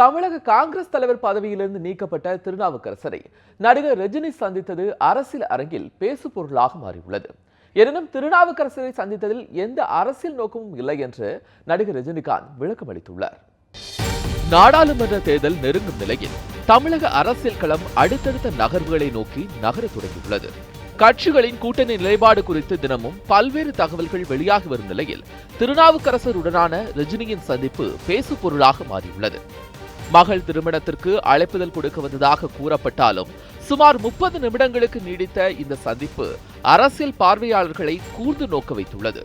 தமிழக காங்கிரஸ் தலைவர் பதவியிலிருந்து நீக்கப்பட்ட திருநாவுக்கரசரை நடிகர் ரஜினி சந்தித்தது அரசியல் அரங்கில் பேசு பொருளாக மாறியுள்ளது. எனினும் திருநாவுக்கரசரை சந்தித்ததில் எந்த அரசியல் நோக்கமும் இல்லை என்று நடிகர் ரஜினிகாந்த் விளக்கம் அளித்துள்ளார். நாடாளுமன்ற தேர்தல் நெருங்கும் நிலையில் தமிழக அரசியல் களம் அடுத்தடுத்த நகர்வுகளை நோக்கி நகரத் தொடங்கியுள்ளது. கட்சிகளின் கூட்டணி நிலைப்பாடு குறித்து தினமும் பல்வேறு தகவல்கள் வெளியாகி வரும் நிலையில் திருநாவுக்கரசருடனான ரஜினியின் சந்திப்பு பேசு பொருளாக மாறியுள்ளது. மகள் திருமணத்திற்கு அழைப்புதல் கொடுக்க வந்ததாக கூறப்பட்டாலும் சுமார் முப்பது நிமிடங்களுக்கு நீடித்த இந்த சந்திப்பு அரசியல் பார்வையாளர்களை கூர்ந்து நோக்க வைத்துள்ளது.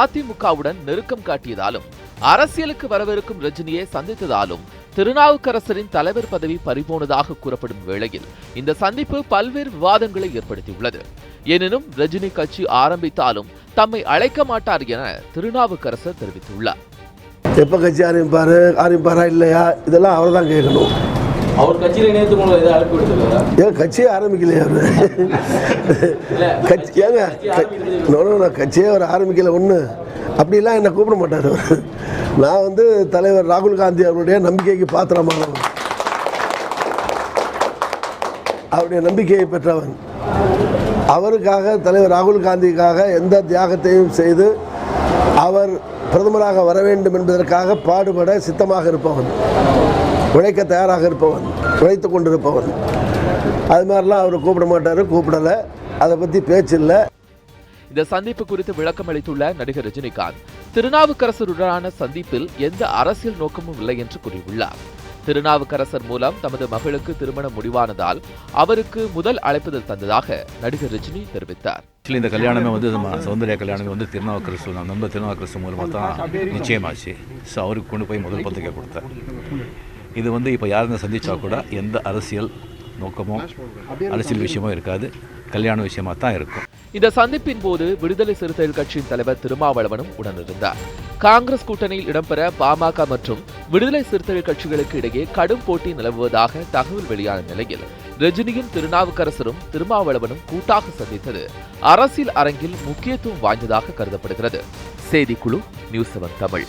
அதிமுகவுடன் நெருக்கம் காட்டியதாலும் அரசியலுக்கு வரவிருக்கும் ரஜினியை சந்தித்ததாலும் திருநாவுக்கரசரின் தலைவர் பதவி பறிபோனதாக கூறப்படும் வேளையில் இந்த சந்திப்பு பல்வேறு விவாதங்களை ஏற்படுத்தியுள்ளது. எனினும் ரஜினி கட்சி ஆரம்பித்தாலும் தம்மை அழைக்க மாட்டார் என திருநாவுக்கரசர் தெரிவித்துள்ளார். எப்போ கட்சி ஆரம்பிப்பார்? ஆரம்பிப்பாரா இல்லையா? இதெல்லாம் அவர் தான் கேட்கணும். அவர் கட்சியில இணையத்து மூலம் ஏதாவது அழைப்பு விடுத்துருக்காரா ஏன் கட்சியே ஆரம்பிக்கலையா அவர்? கட்சி ஏங்க க- நோ, நோ, நோ, கட்சியே அவர் ஆரம்பிக்கல ஒன்று அப்படிலாம் என்னை கூப்பிட மாட்டார் அவர். நான் வந்து தலைவர் ராகுல் காந்தி அவருடைய நம்பிக்கைக்கு பாத்திரமானவன் அவருடைய நம்பிக்கையை பெற்றவன். அவருக்காக தலைவர் ராகுல் காந்திக்காக எந்த தியாகத்தையும் செய்து அவர் பிரதமராக வர வேண்டும் என்பதற்காக பாடுபட சித்தமாக இருப்பவன். உழைக்க தயாராக இருப்பவன். உழைத்து கொண்டிருப்பவன். அது மாதிரிலாம் அவர் கூப்பிட மாட்டார் கூப்பிடலை. அதை பற்றி பேச்சில்லை. இந்த சந்திப்பு குறித்து விளக்கம் அளித்துள்ள நடிகர் ரஜினிகாந்த் திருநாவுக்கரசருடனான சந்திப்பில் எந்த அரசியல் நோக்கமும் இல்லை என்று கூறியுள்ளார். திருநாவுக்கரசர் மூலம் தமது மகளுக்கு திருமணம் முடிவானதால் அவருக்கு முதல் அழைப்புதல் தந்ததாக நடிகர் ரஜினி தெரிவித்தார். ஆக்சுவலி இந்த கல்யாணமே வந்து சௌந்தர்யா கல்யாணமே வந்து திருநாவுக்கரசு நம்ம திருநாவுக்கரசு மூலமாக தான் நிச்சயமாச்சு. ஸோ அவருக்கு கொண்டு போய் முதல் பத்திரிக்கை கொடுத்தேன் இது வந்து இப்போ யாருன்னு சந்திச்சா கூட எந்த அரசியல் நோக்கமோ அரசியல் விஷயமோ இருக்காது. கல்யாண விஷயமா தான் இருக்கும். இந்த சந்திப்பின் போது விடுதலை சிறுத்தைகள் கட்சியின் தலைவர் திருமாவளவனும் உடனிருந்தார். காங்கிரஸ் கூட்டணியில் இடம்பெற பாமக மற்றும் விடுதலை சிறுத்தைகள் கட்சிகளுக்கு இடையே கடும் போட்டி நிலவுவதாக தகவல் வெளியான நிலையில் ரஜினியும் திருநாவுக்கரசரும் திருமாவளவனும் கூட்டாக சந்தித்தது. அரசியல் அரங்கில் முக்கியத்துவம் வாய்ந்ததாக கருதப்படுகிறது. செய்திக்குழு நியூஸ் செவன் தமிழ்.